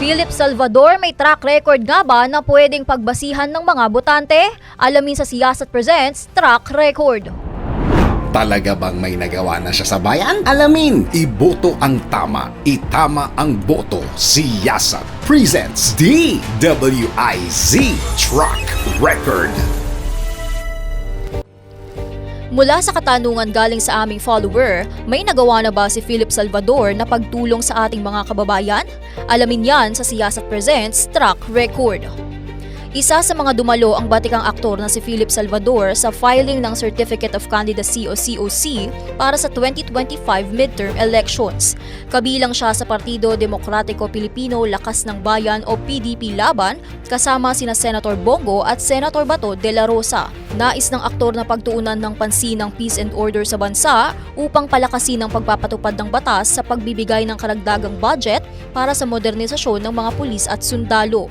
Philip Salvador may track record nga ba na pwedeng pagbasihan ng mga botante? Alamin sa Siyasat Presents Track Record. Talaga bang may nagawa na siya sa bayan? Alamin, iboto ang tama, itama ang boto. Siyasat presents DWIZ Track Record. Mula sa katanungan galing sa aming follower, may nagawa na ba si Philip Salvador na pagtulong sa ating mga kababayan? Alamin yan sa Siyasat Presents Track Record. Isa sa mga dumalo ang batikang aktor na si Philip Salvador sa filing ng Certificate of Candidacy o COC para sa 2025 midterm elections. Kabilang siya sa Partido Demokratiko Pilipino Lakas ng Bayan o PDP Laban kasama sina Senator Bongo at Senator Bato de la Rosa. Nais ng aktor na pagtuunan ng pansin ng peace and order sa bansa upang palakasin ang pagpapatupad ng batas sa pagbibigay ng karagdagang budget para sa modernisasyon ng mga pulis at sundalo.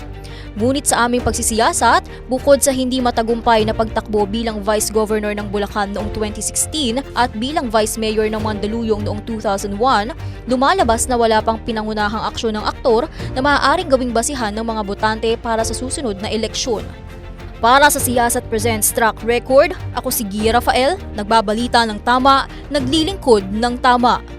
Ngunit sa aming pagsisiyasat, bukod sa hindi matagumpay na pagtakbo bilang Vice Governor ng Bulacan noong 2016 at bilang Vice Mayor ng Mandaluyong noong 2001, lumalabas na wala pang pinangunahang aksyon ng aktor na maaaring gawing basihan ng mga botante para sa susunod na eleksyon. Para sa Siyasat Presents Track Record, ako si Gia Rafael, nagbabalita ng tama, naglilingkod ng tama.